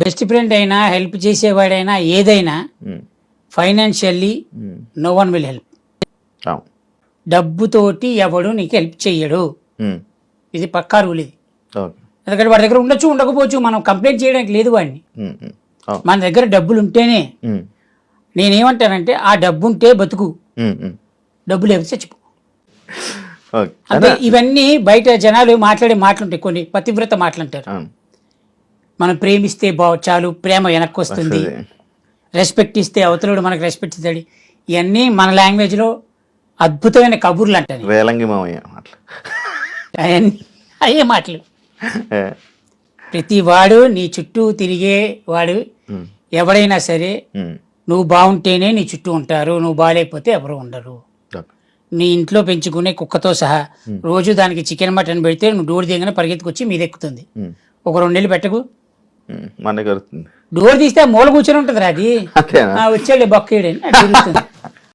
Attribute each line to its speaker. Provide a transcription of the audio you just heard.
Speaker 1: Best friend అయినా help చేసేవాడైనా ఏదైనా financially no one will help. డబ్బుతోటి ఎవడు నీకు హెల్ప్ చెయ్యడు. ఇది పక్కా రూల్ ఇది. ఎందుకంటే వాడి దగ్గర ఉండొచ్చు ఉండకపోవచ్చు మనం కంప్లైంట్ చేయడానికి లేదు వాడిని. మన దగ్గర డబ్బులు ఉంటేనే నేనేమంటానంటే ఆ డబ్బు ఉంటే బతుకు డబ్బు లేకపోతే చచ్చిపో. అంటే ఇవన్నీ బయట జనాలు మాట్లాడే మాటలుంటాయి కొన్ని పతివ్రత మాటలంటారు. మనం ప్రేమిస్తే బాగు చాలు ప్రేమ వెనక్కి వస్తుంది. రెస్పెక్ట్ ఇస్తే అవతలుడు మనకు రెస్పెక్ట్ ఇస్తాడు. ఇవన్నీ మన లాంగ్వేజ్లో అద్భుతమైన కబుర్లు
Speaker 2: వేలంగి మామయ్య
Speaker 1: అవన్నీ అయ్యే మాటలు. ప్రతి వాడు నీ చుట్టూ తిరిగే వాడు ఎవడైనా సరే నువ్వు బాగుంటేనే నీ చుట్టూ ఉంటారు నువ్వు బాగాలేకపోతే ఎవరు ఉండరు. నీ ఇంట్లో పెంచుకునే కుక్కతో సహా రోజు దానికి చికెన్ మటన్ పెడితే నువ్వు డోర్ దిగనే పరిగెత్తుకొచ్చి మీదెక్కుతుంది.
Speaker 2: ఉమ్,
Speaker 1: ఒక రెండు నెలలు పెట్టకు
Speaker 2: ఉమ్, మన కలుగుతుంది
Speaker 1: డోర్ తీస్తే మూల కూర్చొని ఉంటుంది అది.
Speaker 2: అంతేనా?
Speaker 1: ఆ,